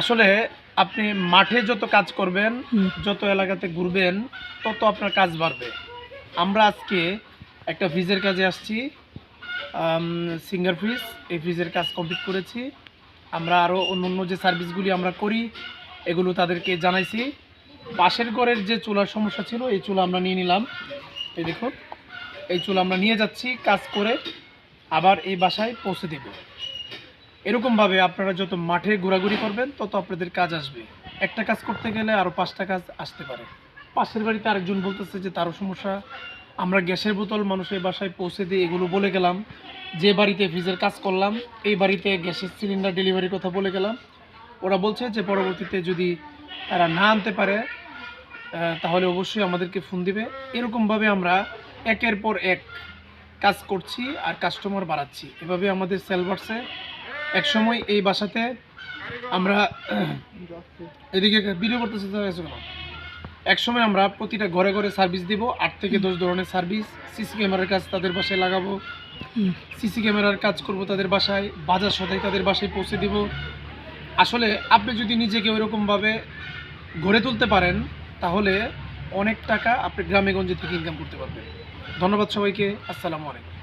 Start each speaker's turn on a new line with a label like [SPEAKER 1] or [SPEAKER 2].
[SPEAKER 1] আসলে আপনি মাঠে যত কাজ করবেন যত এলাকাতে ঘুরবেন তত আপনার কাজ বাড়বে। আমরা আজকে একটা ফ্রিজের কাজে আসছি সিঙ্গার ফ্রিজ। এই ফ্রিজের কাজ কমপ্লিট করেছি। আমরা আরও অন্য অন্য যে সার্ভিসগুলি আমরা করি এগুলো তাদেরকে জানাইছি। পাশের ঘরের যে চুলার সমস্যা ছিল এই চুলা আমরা নিয়ে নিলাম। এই দেখুন এই চুলা আমরা নিয়ে যাচ্ছি কাজ করে আবার এই বাসায় পৌঁছে দেব। এরকমভাবে আপনারা যত মাঠে ঘোরাঘুরি করবেন, তত আপনাদের কাজ আসবে। একটা কাজ করতে গেলে আরও পাঁচটা কাজ আসতে পারে। পাশের বাড়িতে আরেকজন বলতেছে যে, তারও সমস্যা। আমরা গ্যাসের বোতল মানুষের বাসায় পৌঁছে দিয়ে এগুলো বলে গেলাম। যে বাড়িতে ফ্রিজের কাজ করলাম, এই বাড়িতে গ্যাসের সিলিন্ডার ডেলিভারির কথা বলে গেলাম। ওরা বলছে যে, পরবর্তীতে যদি তারা না আনতে পারে তাহলে অবশ্যই আমাদেরকে ফোন দিবে। এরকমভাবে আমরা একের পর এক কাজ করছি আর কাস্টমার বাড়াচ্ছি। এভাবে আমাদের সেল বাড়ছে। এক সময় এই বাসাতে আমরা এদিকে ভিডিও করতেছে এক সময় আমরা প্রতিটা ঘরে ঘরে সার্ভিস দিব আট থেকে দশ ধরনের সার্ভিস সিসি ক্যামেরার কাজ তাদের বাসায় লাগাবো। সিসি ক্যামেরার কাজ করব তাদের বাসায় বাজার সদাই তাদের বাসায় পৌঁছে দিব। আসলে আপনি যদি নিজেকে ওইরকমভাবে গড়ে তুলতে পারেন তাহলে অনেক টাকা আপনি গ্রামে গঞ্জে থেকে ইনকাম করতে পারবেন। ধন্যবাদ সবাইকে আসসালামু আলাইকুম।